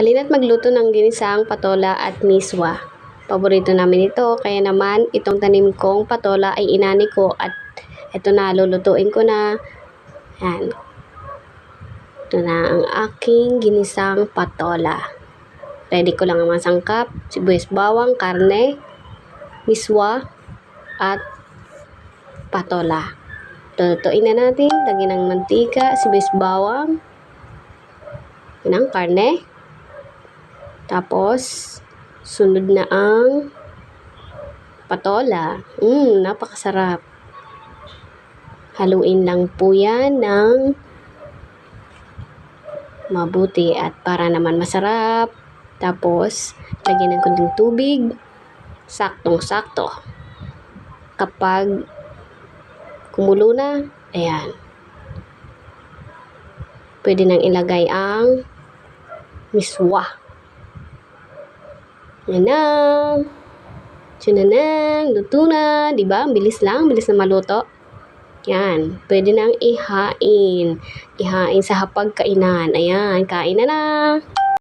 Halina't magluto ng ginisang patola at miswa. Paborito namin ito, kaya naman itong tanim kong patola ay inani ko at ito na, lulutuin ko na. Yan. Ito na ang aking ginisang patola. Ready ko lang ang mga sangkap, sibuyas bawang, karne, miswa, at patola. Lulutuin na natin, lagyan ng mantika, sibuyas bawang, ang karne. Tapos, sunod na ang patola. Mmm, napakasarap. Haluin lang po yan ng mabuti at para naman masarap. Tapos, lagyan ng kunting tubig. Saktong-sakto. Kapag kumulo na, ayan. Pwede nang ilagay ang miswa. Yan na. Na. Luto na. Diba? Ang bilis lang. Bilis na maluto. Yan. Pwede nang ihain. Ihain sa hapagkainan. Ayan. Kain na na.